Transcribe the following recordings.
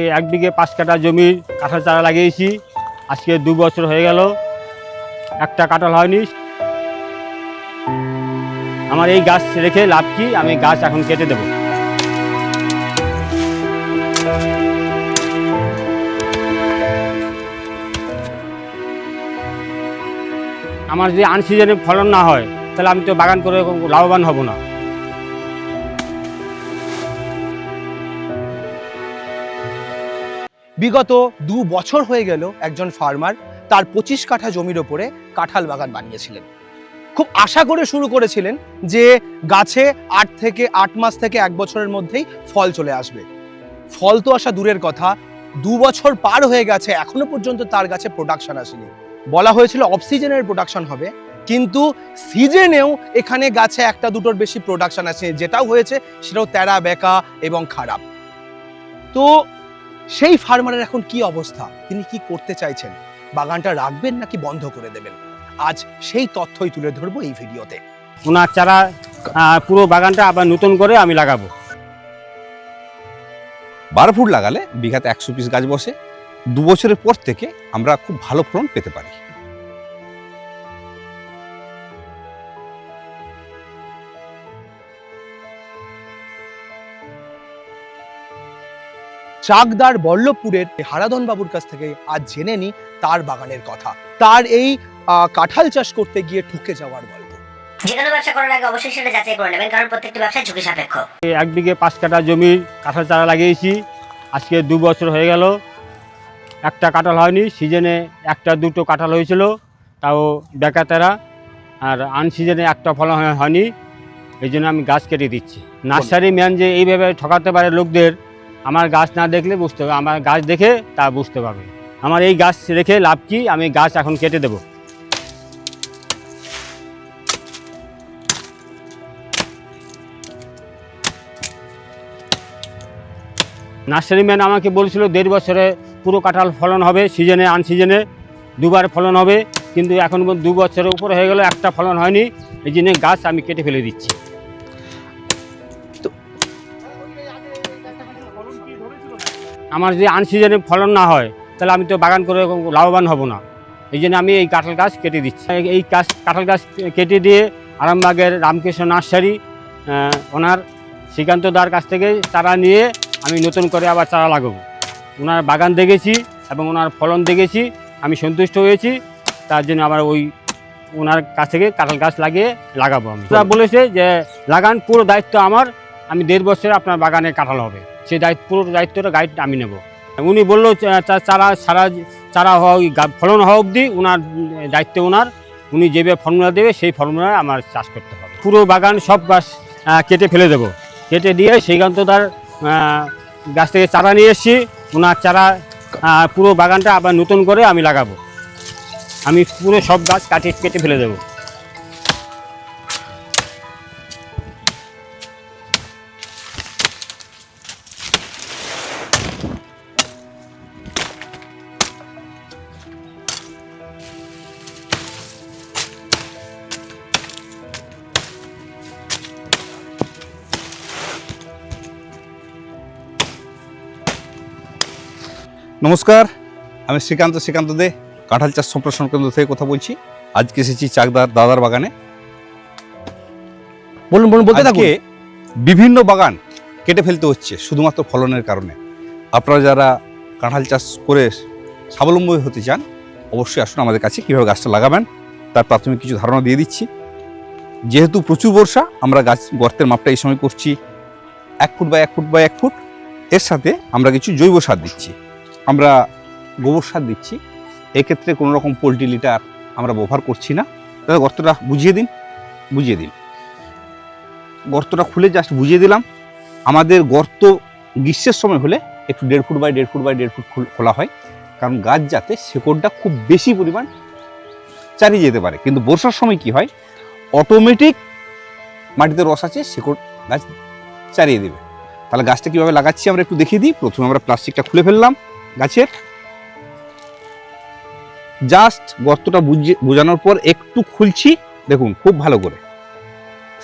এক বিঘে পাঁচ কাঠা জমির কাঁঠাল চারা লাগিয়েছি। আজকে দু বছর হয়ে গেল, একটা কাঁঠাল হয়নি। আমার এই গাছ রেখে লাভ কি? আমি গাছ এখন কেটে দেবো। আমার যদি আনসিজনে ফলন না হয়, তাহলে আমি তো বাগান করে লাভবান হব না। বিগত দু বছর হয়ে গেল একজন ফার্মার তার পঁচিশ কাঠা জমির ওপরে কাঁঠাল বাগান বানিয়েছিলেন। খুব আশা করে শুরু করেছিলেন যে গাছে আট থেকে আট মাস থেকে এক বছরের মধ্যেই ফল চলে আসবে। ফল তো আসা দূরের কথা, দু বছর পার হয়ে গেছে, এখনও পর্যন্ত তার গাছে প্রোডাকশন আসেনি। বলা হয়েছিল অফ সিজনের প্রোডাকশন হবে, কিন্তু সিজনেও এখানে গাছে একটা দুটোর বেশি প্রোডাকশন আসেনি যেটাও হয়েছে, সেটাও তেরা, বেকা এবং খারাপ। তো সেই ফার্মারের এখন কি অবস্থা? তিনি কি করতে চাইছেন? বাগানটা রাখবেন নাকি বন্ধ করে দেবেন? আজ সেই তথ্যই তুলে ধরবো এই ভিডিওতে। ওনার চারা পুরো বাগানটা আবার নতুন করে আমি লাগাবো। বারো ফুট লাগালে বিঘাতে একশো পিস গাছ বসে। দু বছরের পর থেকে আমরা খুব ভালো ফলন পেতে পারি। চাকদার বল্লভপুরের হারাধন বাবুর কাছ থেকে আজ জেনে নি তার বাগানের কথা। তার এই কাঁঠাল চাষ করতে গিয়ে ঠুকে যাওয়ার গল্প। যে কোনো ব্যবসা করার আগে অবশ্যই সেটা যাচাই করে নেবেন কারণ প্রত্যেকটি ব্যবসা ঝুঁকি সাপেক্ষ। এক বিঘে পাঁচ কাঠা জমির কাঁঠাল চারা লাগিয়েছি। আজকে দু বছর হয়ে গেল একটা কাঁঠাল হয়নি সিজনে একটা দুটো কাঁঠাল হয়েছিল তাও বেকাতেরা আর আনসিজনে একটা ফলন হয়- হয়নি এই জন্য আমি গাছ কেটে দিচ্ছি। নার্সারি ম্যান যে এইভাবে ঠকাতে পারে লোকদের আমার গাছ না দেখলে বুঝতে হবে, আমার গাছ দেখে তা বুঝতে পারবে। আমার এই গাছ রেখে লাভ কি? আমি গাছ এখন কেটে দেবো। নার্সারি ম্যান আমাকে বলছিল, দেড় বছরে পুরো কাঁঠাল ফলন হবে, সিজনে আনসিজনে দুবার ফলন হবে। কিন্তু এখন দু বছরের উপরে হয়ে গেল, একটা ফলন হয়নি। এই জন্য গাছ আমি কেটে ফেলে দিচ্ছি। আমার যদি আনসিজনে ফলন না হয়, তাহলে আমি তো বাগান করে লাভবান হব না। এই জন্য আমি এই কাঁঠাল গাছ কেটে দিচ্ছি। এই- গাছ কাঁঠাল গাছ কেটে দিয়ে আরামবাগের রামকৃষ্ণ নার্সারি ওনার শ্রীকান্ত দার কাছ থেকে চারা নিয়ে আমি নতুন করে আবার চারা লাগাবো। ওনার বাগান দেখেছি এবং ওনার ফলন দেখেছি, আমি সন্তুষ্ট হয়েছি। তার জন্য আবার ওই ওনার কাছ থেকে কাঁঠাল গাছ লাগিয়ে লাগাবো আমি। বলেছে যে, লাগান, পুরো দায়িত্ব আমার। আমি দেড় বছরে আপনার বাগানে কাঁঠাল হবে। সেই দায়িত্ব, পুরো দায়িত্বটা গাইড আমি নেব। উনি বলল চারা, সারা চারা হওয়া ফলন হওয়া অবধি ওনার দায়িত্ব ওনার উনি যেভাবে ফর্মুলা দেবে, সেই ফর্মুলায় আমার চাষ করতে হবে। পুরো বাগান সব গাছ কেটে ফেলে দেবো। কেটে দিয়ে শ্রীকান্ত তার গাছ থেকে চারা নিয়ে এসেছি। ওনার চারা পুরো বাগানটা আবার নতুন করে আমি লাগাবো। আমি পুরো সব গাছ কাটিয়ে কেটে ফেলে দেবো। নমস্কার আমি শ্রীকান্ত শ্রীকান্ত দে কাঁঠাল চাষ সম্প্রসারণ কেন্দ্র থেকে কথা বলছি। আজকে এসেছি চাকদার দাদার বাগানে। বলুন বলুন বলতে আজকে বিভিন্ন বাগান কেটে ফেলতে হচ্ছে শুধুমাত্র ফলনের কারণে। আপনারা যারা কাঁঠাল চাষ করে স্বাবলম্বী হতে চান অবশ্যই আসুন আমাদের কাছে কীভাবে গাছটা লাগাবেন তার প্রাথমিক কিছু ধারণা দিয়ে দিচ্ছি। যেহেতু প্রচুর বর্ষা আমরা গাছ গর্তের মাপটা এই সময় করছি এক ফুট বাই এক ফুট বাই এক ফুট। এর সাথে আমরা কিছু জৈব সার দিচ্ছি। আমরা গোবর সার দিচ্ছি। এক্ষেত্রে কোনো রকম পোলট্রি লিটার আমরা ব্যবহার করছি না। দাদা গর্তটা বুঝিয়ে দিন বুঝিয়ে দিন। গর্তটা খুলে জাস্ট বুঝিয়ে দিলাম। আমাদের গর্ত গ্রীষ্মের সময় হলে একটু দেড় ফুট বাই দেড় ফুট বাই দেড় ফুট খোলা হয়। কারণ গাছ যাতে শেকড়টা খুব বেশি পরিমাণ চারিয়ে যেতে পারে। কিন্তু বর্ষার সময় কি হয়? অটোমেটিক মাটিতে রস আছে, শেকড় গাছ চারিয়ে দেবে। তাহলে গাছটা কীভাবে লাগাচ্ছি আমরা একটু দেখিয়ে দিই। প্রথমে আমরা প্লাস্টিকটা খুলে ফেললাম। গাছের? জাস্ট গর্তটা বুঝিয়ে, বোঝানোর পর একটু খুলছি, দেখুন খুব ভালো করে।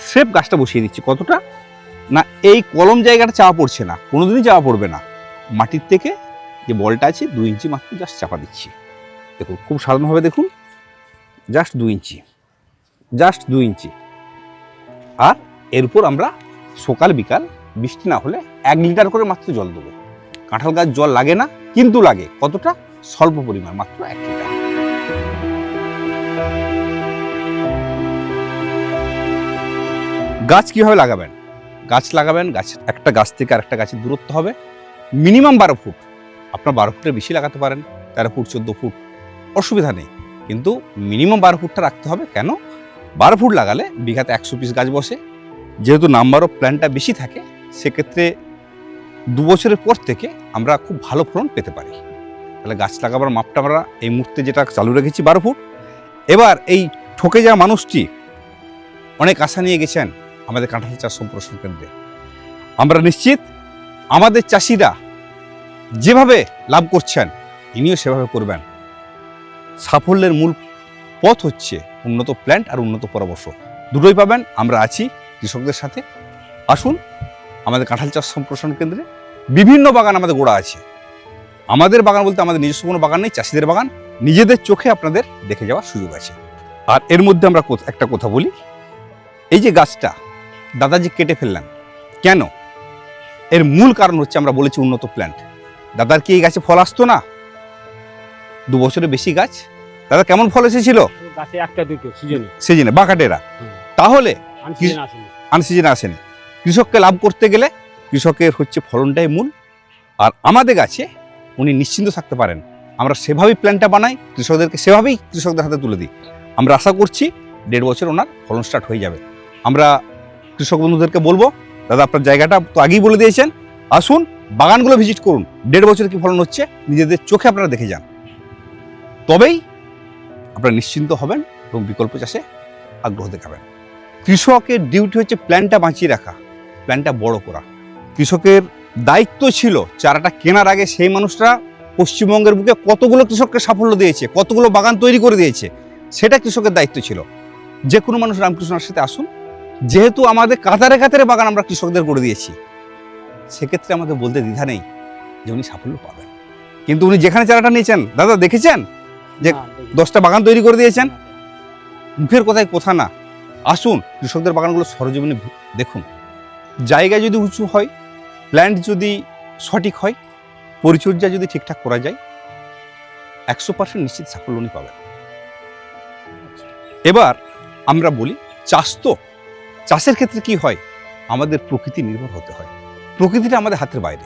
সেফ গাছটা বসিয়ে দিচ্ছি, কতটা? না, এই কলম জায়গাটা চাওয়া পড়ছে না, কোনোদিনই চাওয়া পড়বে না। মাটির থেকে যে বলটা আছে দু ইঞ্চি মাত্র জাস্ট চাপা দিচ্ছি। দেখুন, খুব সাধারণভাবে দেখুন জাস্ট দু ইঞ্চি জাস্ট দু ইঞ্চি। আর এর উপর আমরা সকাল বিকাল বৃষ্টি না হলে এক লিটার করে মাত্র জল দেবো। কাঁঠাল গাছ জল লাগে না, কিন্তু লাগে। কতটা? স্বল্প পরিমাণ, মাত্র এক লিটার। গাছ কীভাবে লাগাবেন? গাছ লাগাবেন, গাছ, একটা গাছ থেকে আরেকটা গাছের দূরত্ব হবে। মিনিমাম বারো ফুট। আপনার বারো ফুটের বেশি লাগাতে পারেন, তেরো ফুট, চোদ্দ ফুট। অসুবিধা নেই। কিন্তু মিনিমাম বারো ফুটটা রাখতে হবে। কেন? বারো ফুট লাগালে বিঘাতে একশো পিস গাছ বসে। যেহেতু নাম্বার অফ প্ল্যান্টটা বেশি থাকে, সেক্ষেত্রে দু বছরের পর থেকে আমরা খুব ভালো ফলন পেতে পারি। তাহলে গাছ লাগাবার মাপটা আমরা এই মুহূর্তে যেটা চালু রেখেছি বারো ফুট। এবার এই ঠকে যাওয়া মানুষটি অনেক আশা নিয়ে গেছেন আমাদের কাঁঠাল চাষ সম্প্রসারণ কেন্দ্রে। আমরা নিশ্চিত আমাদের চাষিরা যেভাবে লাভ করছেন, ইনিও সেভাবে করবেন। সাফল্যের মূল পথ হচ্ছে উন্নত প্ল্যান্ট আর উন্নত পরামর্শ। দুটোই পাবেন, আমরা আছি, কৃষকদের সাথে। আসুন আমাদের কাঁঠাল চাষ সম্প্রসারণ কেন্দ্রে বিভিন্ন বাগান আমাদের গোড়া আছে। আমাদের বাগান বলতে আমাদের নিজস্ব কোনো বাগান নেই চাষিদের বাগান। নিজেদের চোখে আপনাদের দেখে যাওয়ার সুযোগ আছে। আর এর মধ্যে আমরা একটা কথা বলি। এই যে গাছটা দাদাজি কেটে ফেললেন কেন? এর মূল কারণ হচ্ছে আমরা বলেছি উন্নত প্ল্যান্ট দাদার কি এই গাছে ফল আসতো না? দু বছরের বেশি গাছ। দাদা কেমন ফল এসেছিল? গাছে একটা দুটো সিজনে। সিজনে বাঁকাটেরা। তাহলে আনসিজনে আসেনি। কৃষককে লাভ করতে গেলে কৃষকের হচ্ছে ফলনটাই মূল। আর আমাদের গাছে উনি নিশ্চিন্ত থাকতে পারেন। আমরা সেভাবেই প্ল্যানটা বানাই, কৃষকদেরকে সেভাবেই কৃষকদের হাতে তুলে দিই। আমরা আশা করছি দেড় বছর ওনার ফলন স্টার্ট হয়ে যাবে। আমরা কৃষক বন্ধুদেরকে বলব, দাদা, আপনার জায়গাটা তো আগেই বলে দিয়েছেন। আসুন, বাগানগুলো ভিজিট করুন। দেড় বছর কি ফলন হচ্ছে, নিজেদের চোখে আপনারা দেখে যান। তবেই আপনারা নিশ্চিন্ত হবেন এবং বিকল্প চাষে আগ্রহ দেখাবেন। কৃষকের ডিউটি হচ্ছে প্ল্যানটা বাঁচিয়ে রাখা। প্ল্যানটা বড় করা। কৃষকের দায়িত্ব ছিল চারাটা কেনার আগে সেই মানুষরা পশ্চিমবঙ্গের বুকে কতগুলো কৃষককে সাফল্য দিয়েছে কতগুলো বাগান তৈরি করে দিয়েছে সেটা কৃষকের দায়িত্ব ছিল। যে কোনো মানুষ রামকৃষ্ণের সাথে আসুন। যেহেতু আমাদের কাতারে কাতারে বাগান আমরা কৃষকদের করে দিয়েছি সেক্ষেত্রে আমাদের বলতে দ্বিধা নেই যে উনি সাফল্য পাবেন। কিন্তু উনি যেখানে চারাটা নিয়েছেন দাদা দেখেছেন? যে দশটা বাগান তৈরি করে দিয়েছেন? মুখের কথায় কথা না। আসুন কৃষকদের বাগানগুলো সরজমিনে দেখুন। জায়গা যদি উঁচু হয় প্ল্যান্ট যদি সঠিক হয়, পরিচর্যা যদি ঠিকঠাক করা যায়, একশো পার্সেন্ট নিশ্চিত সাফল্য উনি পাবেন। এবার আমরা বলি, চাষ তো, চাষের ক্ষেত্রে কি হয়? আমাদের প্রকৃতি নির্ভর হতে হয়। প্রকৃতিটা আমাদের হাতের বাইরে।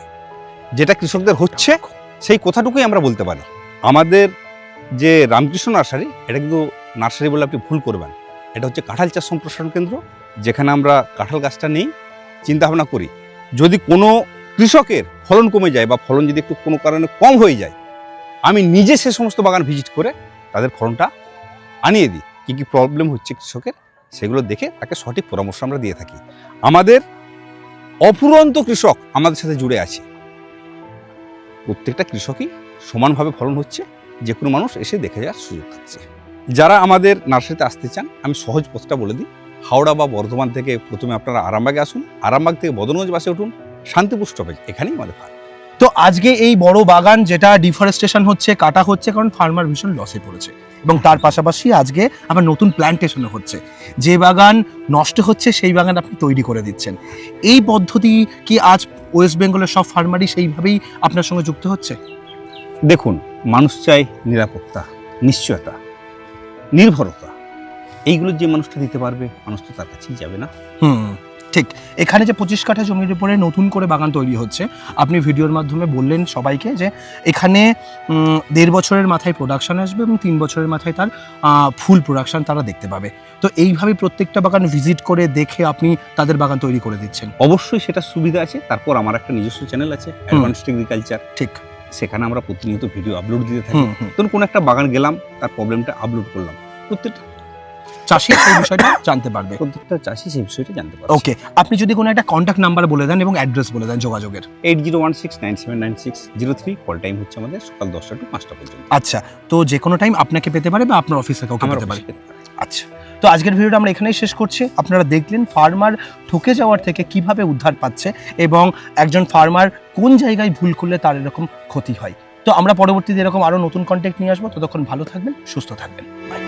যেটা কৃষকদের হচ্ছে, সেই কথাটুকুই আমরা বলতে পারি। আমাদের যে রামকৃষ্ণ নার্সারি, এটা কিন্তু নার্সারি বলে আপনি ভুল করবেন। এটা হচ্ছে কাঁঠাল চাষ সম্প্রসারণ কেন্দ্র, যেখানে আমরা কাঁঠাল গাছটা নেই চিন্তা ভাবনা করি। যদি কোনো কৃষকের ফলন কমে যায় বা ফলন যদি একটু কোনো কারণে কম হয়ে যায়, আমি নিজে সে সমস্ত বাগান ভিজিট করে তাদের ফলনটা আনিয়ে দিই। কী কী প্রবলেম হচ্ছে কৃষকের, সেগুলো দেখে তাকে সঠিক পরামর্শ আমরা দিয়ে থাকি। আমাদের অফুরন্ত কৃষক আমাদের সাথে জুড়ে আছে। প্রত্যেকটা কৃষকই সমানভাবে ফলন হচ্ছে, যে কোনো মানুষ এসে দেখে যাওয়ার সুযোগ থাকছে যারা আমাদের নার্সারিতে আসতে চান, আমি সহজ পথটা বলে দিই। হাওড়া বা বর্ধমান থেকে প্রথমে আপনারা আরামবাগে আসুন আরামবাগ থেকে বদনগঞ্জ বাসে উঠুন শান্তিপুর স্টপেজ এখানেই আমাদের ফার্ম তো আজকে এই বড় বাগান যেটা ডিফরেস্টেশন হচ্ছে কাটা হচ্ছে কারণ ফার্মার ভীষণ লসে পড়েছে। এবং তার পাশাপাশি আজকে আবার নতুন প্ল্যান্টেশনও হচ্ছে। যে বাগান নষ্ট হচ্ছে সেই বাগান আপনি তৈরি করে দিচ্ছেন। এই পদ্ধতি কি আজ ওয়েস্ট বেঙ্গলের সব ফার্মারই সেইভাবেই আপনার সঙ্গে যুক্ত হচ্ছে? দেখুন মানুষ চায় নিরাপত্তা নিশ্চয়তা নির্ভরতা। এইগুলো যে মানুষটা দিতে পারবে মানুষ তো তার কাছেই যাবে না। হুম ঠিক। এখানে যে পঁচিশ কাঠা জমির উপরে নতুন করে বাগান তৈরি হচ্ছে আপনি ভিডিওর মাধ্যমে বললেন সবাইকে যে এখানে দেড় বছরের মাথায় প্রোডাকশন আসবে এবং তিন বছরের মাথায় তার ফুল প্রোডাকশন তারা দেখতে পাবে। তো এইভাবে প্রত্যেকটা বাগান ভিজিট করে দেখে আপনি তাদের বাগান তৈরি করে দিচ্ছেন। অবশ্যই সেটা সুবিধা আছে। তারপর আমার একটা নিজস্ব চ্যানেল আছে অ্যাডভান্সড এগ্রিকালচার ঠিক। সেখানে আমরা প্রতিনিয়ত ভিডিও আপলোড দিতে থাকি। হুম কোনো একটা বাগান গেলাম তার প্রবলেমটা আপলোড করলাম। প্রত্যেকটা চাষি সেই বিষয়টা জানতে পারবে। প্রত্যেকটা চাষি সেই বিষয়টা জানতে পারে ওকে আপনি যদি কোনো একটা কন্ট্যাক্ট নাম্বার বলে দেন এবং অ্যাড্রেস বলে দেন যোগাযোগের। Eight zero one six nine seven nine six zero three call time হচ্ছে আমাদের সকাল দশটা টু পাঁচটা পর্যন্ত। আচ্ছা তো যে কোনো টাইম আপনাকে পেতে পারে বা আপনার অফিসে কাউকে পেতে পারে। আচ্ছা তো আজকের ভিডিওটা আমরা এখানেই শেষ করছি। আপনারা দেখলেন ফার্মার ঠকে যাওয়ার থেকে কীভাবে উদ্ধার পাচ্ছে এবং একজন ফার্মার কোন জায়গায় ভুল করলে তার এরকম ক্ষতি হয়। তো আমরা পরবর্তীতে এরকম আরও নতুন কন্টেন্ট নিয়ে আসব। ততক্ষণ ভালো থাকবেন সুস্থ থাকবেন। Bye.